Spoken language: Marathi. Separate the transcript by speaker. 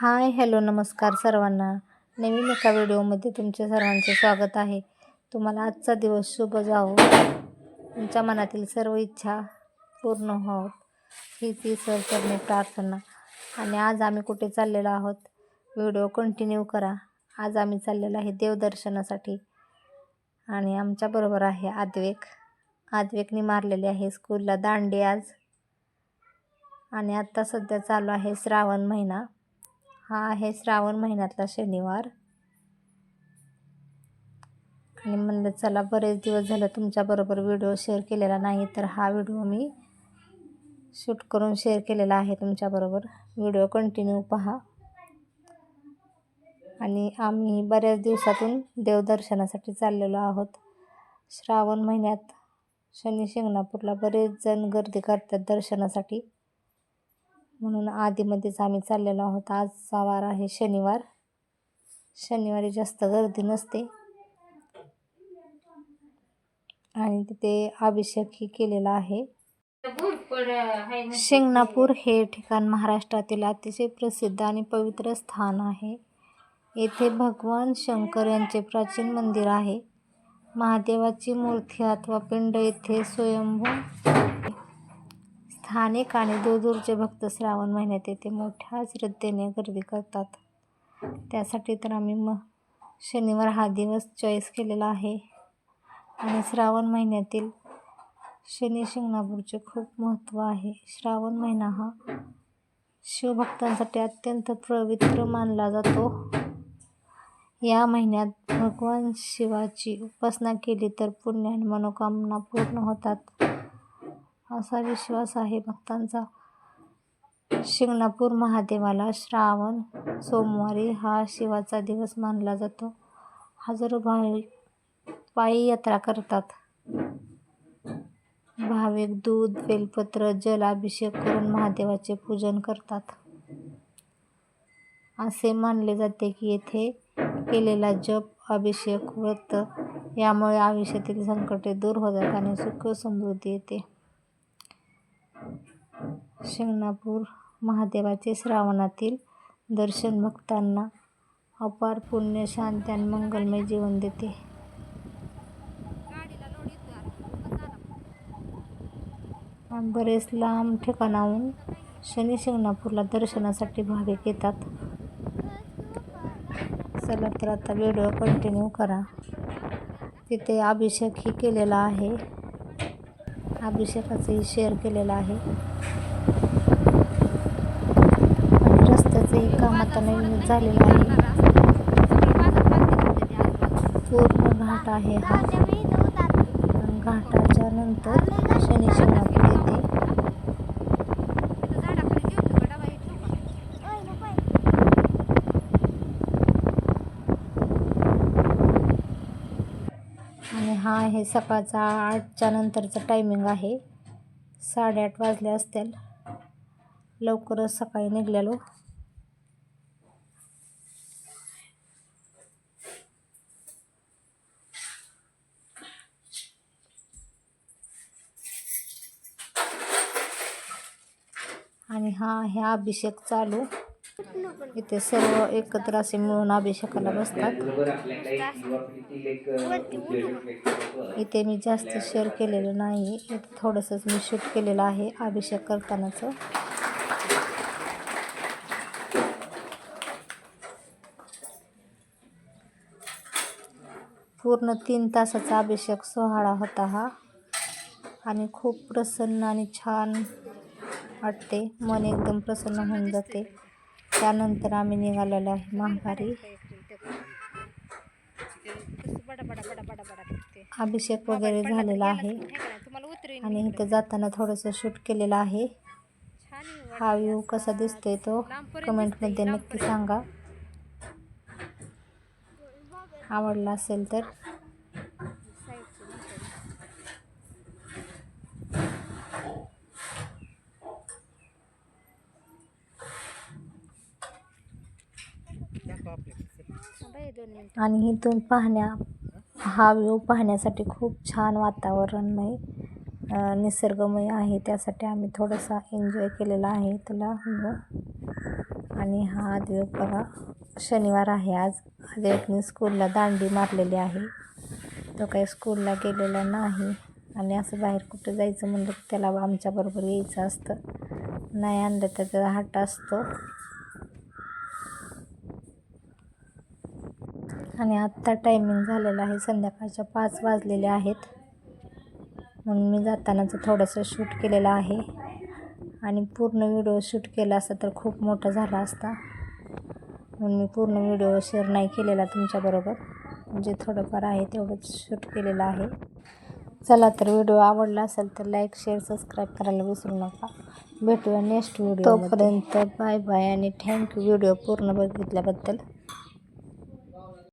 Speaker 1: हाय हॅलो नमस्कार सर्वांना. नवीन एका व्हिडिओमध्ये तुमचे सर्वांचे स्वागत आहे. तुम्हाला आजचा दिवस शुभ जावो. तुमच्या मनातील सर्व इच्छा पूर्ण होत. हीच सर करणे प्रार्थना. आणि आज आम्ही कुठे चाललेलो आहोत? व्हिडिओ कंटिन्यू करा. आज आम्ही चाललेलो आहे देवदर्शनासाठी. आणि आमच्याबरोबर आहे आद्वेक. आद्वेकने मारलेले आहे स्कूलला दांडी आज. आणि आत्ता सध्या चालू आहे श्रावण महिना. हा आहे श्रावण महिन्यातला शनिवार. आणि म्हणलं चला बरेच दिवस झालं तुमच्याबरोबर व्हिडिओ शेअर केलेला नाही तर हा व्हिडिओ मी शूट करून शेअर केलेला आहे तुमच्याबरोबर व्हिडिओ कंटिन्यू पहा. आणि आम्ही बऱ्याच दिवसातून देवदर्शनासाठी चाललेलो आहोत. श्रावण महिन्यात शनी शिंगणापूरला बरेच जण गर्दी करतात दर्शनासाठी. म्हणून आधीमध्येच आम्ही चाललेलो आहोत. आजचा वार आहे शनिवार. शनिवारी जास्त गर्दी नसते. आणि तिथे अभिषेकही केलेला आहे. शिंगणापूर हे ठिकाण महाराष्ट्रातील अतिशय प्रसिद्ध आणि पवित्र स्थान आहे. येथे भगवान शंकर यांचे प्राचीन मंदिर आहे. महादेवाची मूर्ती अथवा पिंड येथे स्वयंभू स्थानिक आणि दूरदूरचे भक्त श्रावण महिन्यात येथे मोठ्या श्रद्धेने गर्दी करतात. त्यासाठी तर आम्ही मग शनिवार हा दिवस चॉईस केलेला आहे. आणि श्रावण महिन्यातील शनी शिंगणापूरचे खूप महत्त्व आहे. श्रावण महिना हा शिवभक्तांसाठी अत्यंत पवित्र मानला जातो. या महिन्यात भगवान शिवाची उपासना केली तर पुण्य आणि मनोकामना पूर्ण होतात. असा विश्वास आहे भक्तांचा. शिंगणापूर महादेवाला श्रावण सोमवारी हा शिवाचा दिवस मानला जातो. हजारो भाविक पायी यात्रा करतात. भाविक दूध बेलपत्र जल अभिषेक करून महादेवाचे पूजन करतात. असे मानले जाते की येथे केलेला जप अभिषेक व्रत यामुळे आयुष्यातील संकटे दूर होतात आणि सुख समृद्धी येते. शिंगणापूर महादेवाचे श्रावणातील दर्शन भक्तांना अपार पुण्य शांती आणि मंगलमय जीवन देते. बरेच लांब ठिकाणाहून शनी शिंगणापूरला दर्शनासाठी भाविक येतात. चला तर आता व्हिडिओ कंटिन्यू करा. तिथे अभिषेकही केलेला आहे. अभिषेकाचंही शेअर केलेलं आहे. आणि रस्त्याचंही काम आता नवीन झालेलं आहे. पूर्ण घाट आहे हा. घाटाच्या नंतर शनी शिंगणापूर येते. आणि हा आहे सकाळचा आठच्या नंतरचा टायमिंग आहे. साडेआठ वाजले असतील. लवकरच सकाळी निघलेलो. आणि हा ह्या अभिषेक चालू. इथे सर्व एकत्र असे मिळून अभिषेकाला बसतात. इथे मी जास्त शेअर केलेलं नाही इथे थोडंसंच मी शूट केलेलं आहे अभिषेक करतानाचं. पूर्ण तीन तासाचा अभिषेक सोहळा होता हा. आणि खूप प्रसन्न आणि छान वाटते. मन एकदम प्रसन्न होऊन जाते. त्यानंतर आम्ही निघालेलो आहे महागारी अभिषेक वगैरे झालेला आहे. आणि इथं जाताना थोडंसं शूट केलेलं आहे. हा व्ह्यू कसा दिसतोय तो? कमेंटमध्ये नक्की सांगा. आवडला असेल तर. आणि इथून पाहण्या हा व्ह्यू पाहण्यासाठी खूप छान वातावरणमय निसर्गमय आहे. त्यासाठी आम्ही थोडासा एन्जॉय केलेला आहे. त्याला आणि हा आदियोग बघा. शनिवार आहे आज. आदियोगने स्कूलला दांडी मारलेली आहे. तो काही स्कूलला गेलेला नाही. आणि असं बाहेर कुठं जायचं म्हणलं की त्याला आमच्याबरोबर यायचं असतं. नाही आणलं तर त्याचा हट्ट असतो. आणि आत्ता टायमिंग झालेला आहे. संध्याकाळच्या पाच वाजलेले आहेत. म्हणून मी जातानाचं थोडंसं शूट केलेलं आहे. आणि पूर्ण व्हिडिओ शूट केला असता तर खूप मोठा झाला असता. म्हणून मी पूर्ण व्हिडिओ शेअर नाही केलेला तुमच्याबरोबर. म्हणजे थोडंफार आहे तेवढंच शूट केलेलं आहे. चला तर व्हिडिओ आवडला असेल तर लाईक शेअर सबस्क्राईब करायला विसरू नका. भेटूया नेक्स्ट व्हिडिओपर्यंत बाय बाय आणि थँक्यू व्हिडिओ पूर्ण बघितल्याबद्दल.